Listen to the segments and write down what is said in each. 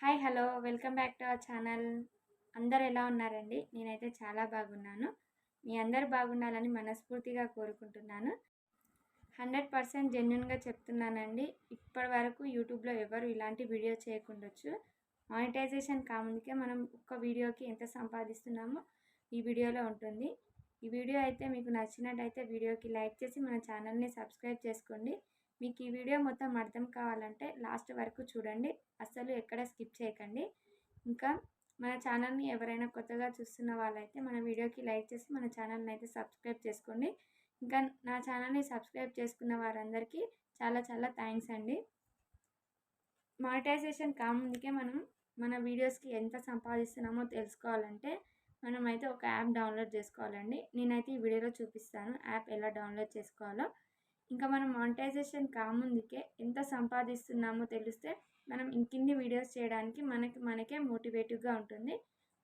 Hi hello. Welcome back to our channel. అందరు ఎలా ఉన్నారండి? నేనైతే చాలా బాగున్నాను. మీ అందరు బాగుండాలని మనస్ఫూర్తిగా కోరుకుంటున్నాను. హండ్రెడ్ పర్సెంట్ జెన్యున్గా చెప్తున్నానండి. ఇప్పటి వరకు యూట్యూబ్లో ఎవరు ఇలాంటి వీడియో చేయకుండొచ్చు. మానిటైజేషన్ కాముందుకే మనం ఒక్క వీడియోకి ఎంత సంపాదిస్తున్నామో ఈ వీడియోలో ఉంటుంది. ఈ వీడియో అయితే మీకు నచ్చినట్టయితే వీడియోకి లైక్ చేసి మన ఛానల్ని సబ్స్క్రైబ్ చేసుకోండి. మీకు ఈ వీడియో మొత్తం అర్థం కావాలంటే లాస్ట్ వరకు చూడండి. అస్సలు ఎక్కడ స్కిప్ చేయకండి. ఇంకా మన ఛానల్ని ఎవరైనా కొత్తగా చూస్తున్న వాళ్ళైతే మన వీడియోకి లైక్ చేసి మన ఛానల్ని అయితే సబ్స్క్రైబ్ చేసుకోండి. ఇంకా నా ఛానల్ని సబ్స్క్రైబ్ చేసుకున్న వారందరికీ చాలా చాలా థ్యాంక్స్ అండి. మానిటైజేషన్ కాముందుకే మనం మన వీడియోస్కి ఎంత సంపాదిస్తున్నామో తెలుసుకోవాలంటే మనమైతే ఒక యాప్ డౌన్లోడ్ చేసుకోవాలండి. నేనైతే ఈ వీడియోలో చూపిస్తాను. యాప్ ఎలా డౌన్లోడ్ చేసుకోవాలో. ఇంకా మనం మానిటైజేషన్ కాముందుకే ఎంత సంపాదిస్తున్నామో తెలిస్తే మనం ఇంకిన్ని వీడియోస్ చేయడానికి మనకి మనకే మోటివేటివ్గా ఉంటుంది.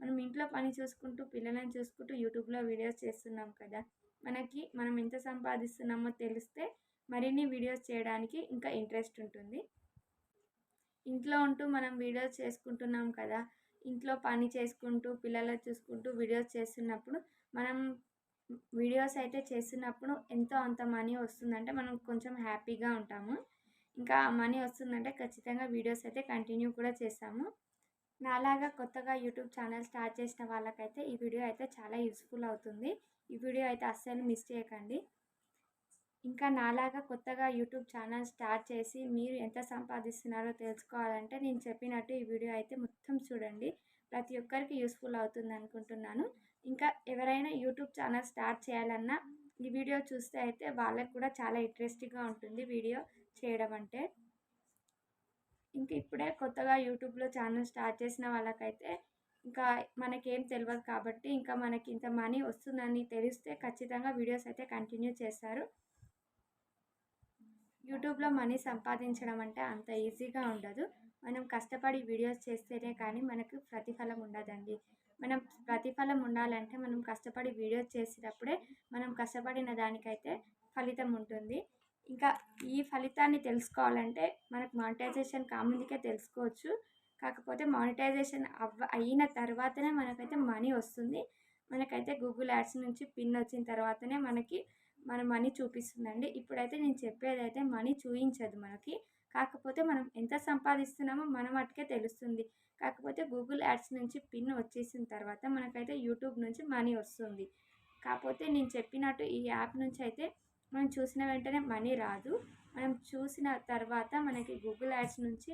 మనం ఇంట్లో పని చూసుకుంటూ పిల్లలను చూసుకుంటూ యూట్యూబ్లో వీడియోస్ చేస్తున్నాం కదా మనకి మనం ఎంత సంపాదిస్తున్నామో తెలిస్తే మరిన్ని వీడియోస్ చేయడానికి ఇంకా ఇంట్రెస్ట్ ఉంటుంది. ఇంట్లో ఉంటూ మనం వీడియోస్ చేసుకుంటున్నాం కదా ఇంట్లో పని చేసుకుంటూ పిల్లలు చూసుకుంటూ వీడియోస్ చేస్తున్నప్పుడు మనం వీడియోస్ అయితే చేస్తున్నప్పుడు ఎంతో అంత మనీ వస్తుందంటే మనం కొంచెం హ్యాపీగా ఉంటాము. ఇంకా మనీ వస్తుందంటే ఖచ్చితంగా వీడియోస్ అయితే కంటిన్యూ కూడా చేస్తాము. నాలాగా కొత్తగా యూట్యూబ్ ఛానల్ స్టార్ట్ చేసిన వాళ్ళకైతే ఈ వీడియో అయితే చాలా యూస్ఫుల్ అవుతుంది. ఈ వీడియో అయితే అస్సలు మిస్ చేయకండి. ఇంకా నాలాగా కొత్తగా యూట్యూబ్ ఛానల్ స్టార్ట్ చేసి మీరు ఎంత సంపాదిస్తున్నారో తెలుసుకోవాలంటే నేను చెప్పినట్టు ఈ వీడియో అయితే మొత్తం చూడండి. ప్రతి ఒక్కరికి యూస్ఫుల్ అవుతుంది అనుకుంటున్నాను. ఇంకా ఎవరైనా యూట్యూబ్ ఛానల్ స్టార్ట్ చేయాలన్నా ఈ వీడియో చూస్తే అయితే వాళ్ళకి కూడా చాలా ఇంట్రెస్టింగ్గా ఉంటుంది వీడియో చేయడం అంటే. ఇంకా ఇప్పుడే కొత్తగా యూట్యూబ్లో ఛానల్ స్టార్ట్ చేసిన వాళ్ళకైతే ఇంకా మనకేం తెలియదు కాబట్టి ఇంకా మనకి ఇంత మనీ వస్తుందని తెలిస్తే ఖచ్చితంగా వీడియోస్ అయితే కంటిన్యూ చేస్తారు. యూట్యూబ్లో మనీ సంపాదించడం అంటే అంత ఈజీగా ఉండదు. మనం కష్టపడి వీడియోస్ చేస్తేనే కానీ మనకు ప్రతిఫలం ఉండదండి. మనం ప్రతిఫలం ఉండాలంటే మనం కష్టపడి వీడియోస్ చేసేటప్పుడే మనం కష్టపడిన దానికైతే ఫలితం ఉంటుంది. ఇంకా ఈ ఫలితాన్ని తెలుసుకోవాలంటే మనకు మానిటైజేషన్ కాముందుకే తెలుసుకోవచ్చు. కాకపోతే మానిటైజేషన్ అవ్వ అయిన తర్వాతనే మనకైతే మనీ వస్తుంది. మనకైతే గూగుల్ యాడ్స్ నుంచి పిన్ వచ్చిన తర్వాతనే మనకి మన మనీ చూపిస్తుందండి. ఇప్పుడైతే నేను చెప్పేది అయితే మనీ చూపించదు మనకి. కాకపోతే మనం ఎంత సంపాదిస్తున్నామో మన మటుకే తెలుస్తుంది. కాకపోతే గూగుల్ యాడ్స్ నుంచి పిన్ వచ్చేసిన తర్వాత మనకైతే యూట్యూబ్ నుంచి మనీ వస్తుంది. కాకపోతే నేను చెప్పినట్టు ఈ యాప్ నుంచి అయితే మనం చూసిన వెంటనే మనీ రాదు. మనం చూసిన తర్వాత మనకి గూగుల్ యాడ్స్ నుంచి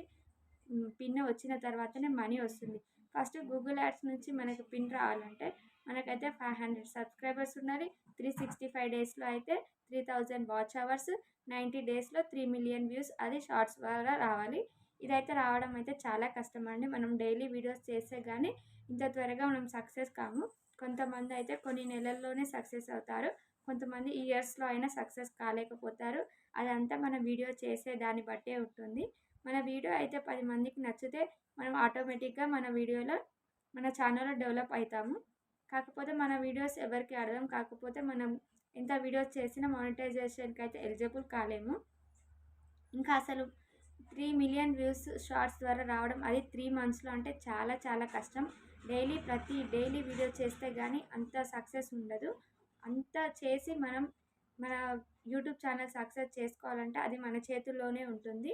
పిన్ వచ్చిన తర్వాతనే మనీ వస్తుంది. ఫస్ట్ గూగుల్ యాడ్స్ నుంచి మనకి పిన్ రావాలంటే మనకైతే ఫైవ్ హండ్రెడ్ సబ్స్క్రైబర్స్ ఉండాలి త్రీ సిక్స్టీ ఫైవ్ డేస్లో అయితే three thousand watch hours ninety డేస్లో త్రీ మిలియన్ వ్యూస్. అది షార్ట్స్ ద్వారా రావాలి. ఇదైతే రావడం అయితే చాలా కష్టం అండి. మనం డైలీ వీడియోస్ చేస్తే కానీ ఇంత త్వరగా మనం సక్సెస్ కాము. కొంతమంది అయితే కొన్ని నెలల్లోనే సక్సెస్ అవుతారు. కొంతమంది ఇయర్స్లో అయినా సక్సెస్ కాలేకపోతారు. అదంతా మన వీడియో చేసే దాన్ని బట్టే ఉంటుంది. మన వీడియో అయితే పది మందికి నచ్చితే మనం ఆటోమేటిక్గా మన వీడియోలో మన ఛానల్లో డెవలప్ అవుతాము. కాకపోతే మన వీడియోస్ ఎవరికి అర్థం కాకపోతే మనం ఎంత వీడియోస్ చేసినా మానిటైజేషన్కి అయితే ఎలిజిబుల్ కాలేము. ఇంకా అసలు త్రీ మిలియన్ వ్యూస్ షార్ట్స్ ద్వారా రావడం అది త్రీ మంత్స్లో అంటే చాలా చాలా కష్టం. డైలీ ప్రతి డైలీ వీడియో చేస్తే కానీ అంత సక్సెస్ ఉండదు. అంత చేసి మనం మన యూట్యూబ్ ఛానల్ సక్సెస్ చేసుకోవాలంటే అది మన చేతుల్లోనే ఉంటుంది.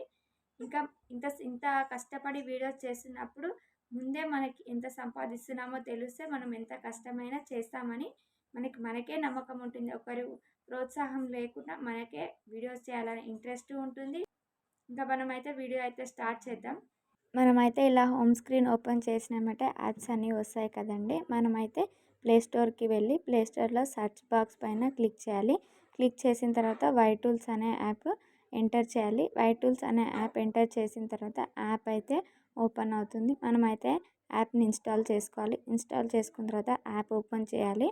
ఇంకా ఇంత ఇంత కష్టపడి వీడియోస్ చేస్తున్నప్పుడు ముందే మనకి ఎంత సంపాదిస్తున్నామో తెలిస్తే మనం ఎంత కష్టమైనా చేస్తామని మనకి మనకే నమ్మకం ఉంటుంది. ఒకరు ప్రోత్సాహం లేకుండా మనకే వీడియోస్ చేయాలని ఇంట్రెస్ట్ ఉంటుంది. ఇంకా మనమైతే వీడియో అయితే స్టార్ట్ చేద్దాం. మనమైతే ఇలా హోమ్ స్క్రీన్ ఓపెన్ చేసినామంటే. యాప్స్ అన్నీ వస్తాయి కదండి. మనమైతే ప్లే స్టోర్కి వెళ్ళి ప్లే స్టోర్లో బాక్స్ పైన క్లిక్ చేయాలి. క్లిక్ చేసిన తర్వాత వై టూల్స్ అనే యాప్ ఎంటర్ చేయాలి. వై టూల్స్ అనే యాప్ ఎంటర్ చేసిన తర్వాత యాప్ అయితే ఓపెన్ అవుతుంది. మనమైతే యాప్ని ఇన్స్టాల్ చేసుకోవాలి. ఇన్స్టాల్ చేసుకున్న తర్వాత యాప్ ఓపెన్ చేయాలి.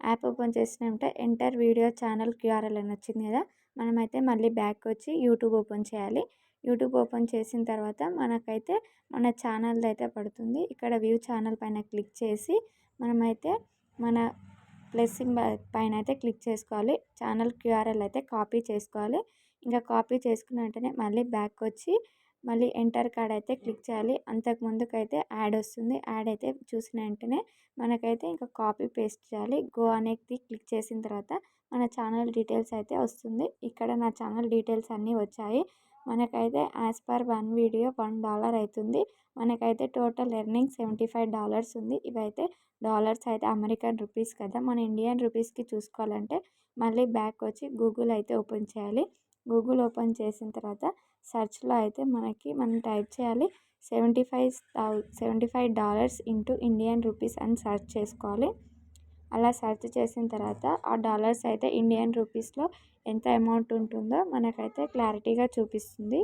యాప్ ఓపెన్ చేసినామంటే ఎంటర్ వీడియో ఛానల్ క్యూఆర్ఎల్ అని వచ్చింది కదా మనమైతే మళ్ళీ బ్యాక్ వచ్చి యూట్యూబ్ ఓపెన్ చేయాలి. యూట్యూబ్ ఓపెన్ చేసిన తర్వాత మనకైతే మన ఛానల్ అయితే పడుతుంది. ఇక్కడ వ్యూ ఛానల్ పైన క్లిక్ చేసి మనమైతే మన ప్లస్ పైన అయితే క్లిక్ చేసుకోవాలి. ఛానల్ క్యూఆర్ఎల్ అయితే కాపీ చేసుకోవాలి. ఇంకా కాపీ చేసుకున్న వెంటనే మళ్ళీ బ్యాక్ వచ్చి మళ్ళీ ఎంటర్ కాడ అయితే క్లిక్ చేయాలి. అంతకు ముందుకైతే యాడ్ వస్తుంది. యాడ్ అయితే చూసిన వెంటనే మనకైతే ఇంకా కాపీ పేస్ట్ చేయాలి. గో అనేది క్లిక్ చేసిన తర్వాత మన ఛానల్ డీటెయిల్స్ అయితే వస్తుంది. ఇక్కడ నా ఛానల్ డీటెయిల్స్ అన్నీ వచ్చాయి. మనకైతే as per one video one dollar అవుతుంది మనకైతే total earning seventy five dollars ఉంది. ఇవైతే డాలర్స్ అయితే అమెరికన్ రూపీస్ కదా. మన ఇండియన్ రూపీస్కి చూసుకోవాలంటే మళ్ళీ బ్యాక్ వచ్చి గూగుల్ అయితే ఓపెన్ చేయాలి. గూగుల్ ఓపెన్ చేసిన తర్వాత సెర్చ్లో అయితే మనకి మనం టైప్ చేయాలి seventy five seventy five dollars into Indian rupees అని సెర్చ్ చేసుకోవాలి. అలా సెర్చ్ చేసిన తర్వాత ఆ డాలర్స్ అయితే ఇండియన్ రూపీస్లో ఎంత అమౌంట్ ఉంటుందో మనకైతే క్లారిటీగా చూపిస్తుంది.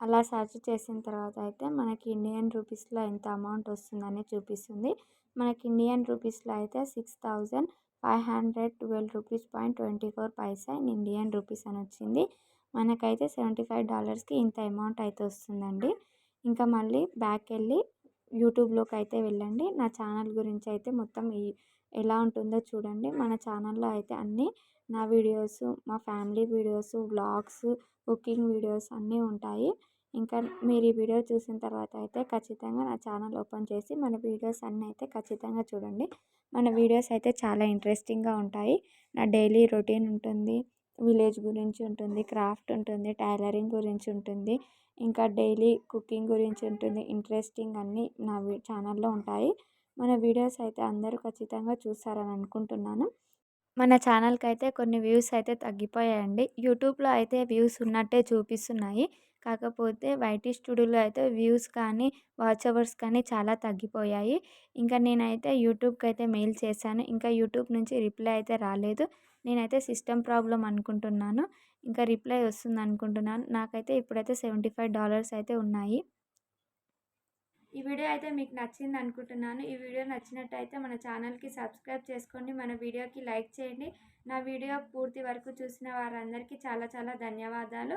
అలా సెర్చ్ చేసిన తర్వాత అయితే మనకి ఇండియన్ రూపీస్లో ఎంత అమౌంట్ వస్తుందని చూపిస్తుంది. మనకి ఇండియన్ రూపీస్లో అయితే six thousand five hundred twelve rupees point twenty four paisa in Indian rupees అని వచ్చింది. మనకైతే సెవెంటీ ఫైవ్ డాలర్స్కి ఇంత అమౌంట్ అయితే వస్తుందండి. ఇంకా మళ్ళీ బ్యాక్ వెళ్ళి యూట్యూబ్లోకి అయితే వెళ్ళండి. నా ఛానల్ గురించి అయితే మొత్తం ఈ ఎలా ఉంటుందో చూడండి. మన ఛానల్లో అయితే అన్నీ నా వీడియోస్ మా family videos vlogs cooking videos అన్నీ ఉంటాయి. ఇంకా మీరు ఈ వీడియో చూసిన తర్వాత అయితే ఖచ్చితంగా నా ఛానల్ ఓపెన్ చేసి మన వీడియోస్ అన్నీ అయితే ఖచ్చితంగా చూడండి. మన వీడియోస్ అయితే చాలా ఇంట్రెస్టింగ్గా ఉంటాయి. నా డైలీ రొటీన్ ఉంటుంది. విలేజ్ గురించి ఉంటుంది. క్రాఫ్ట్ ఉంటుంది. టైలరింగ్ గురించి ఉంటుంది. ఇంకా డైలీ కుకింగ్ గురించి ఉంటుంది. ఇంట్రెస్టింగ్ అన్నీ నా ఛానల్లో ఉంటాయి. మన వీడియోస్ అయితే అందరూ ఖచ్చితంగా చూస్తారని అనుకుంటున్నాను. మన ఛానల్కి అయితే కొన్ని వ్యూస్ అయితే తగ్గిపోయాయండి. యూట్యూబ్లో అయితే వ్యూస్ ఉన్నట్టే చూపిస్తున్నాయి. కాకపోతే వైటీ స్టూడియోలో అయితే వ్యూస్ కానీ వాచ్ అవర్స్ కానీ చాలా తగ్గిపోయాయి. ఇంకా నేనైతే యూట్యూబ్కి అయితే మెయిల్ చేశాను. ఇంకా యూట్యూబ్ నుంచి రిప్లై అయితే రాలేదు. నేనైతే సిస్టమ్ ప్రాబ్లం అనుకుంటున్నాను. ఇంకా రిప్లై వస్తుంది అనుకుంటున్నాను. నాకైతే ఇప్పుడైతే సెవెంటీ ఫైవ్ డాలర్స్ అయితే ఉన్నాయి. ఈ వీడియో అయితే మీకు నచ్చింది అనుకుంటున్నాను. ఈ వీడియో నచ్చినట్టయితే మన ఛానల్కి సబ్స్క్రైబ్ చేసుకోండి. మన వీడియోకి లైక్ చేయండి. నా వీడియో పూర్తి వరకు చూసిన వారందరికీ చాలా చాలా ధన్యవాదాలు.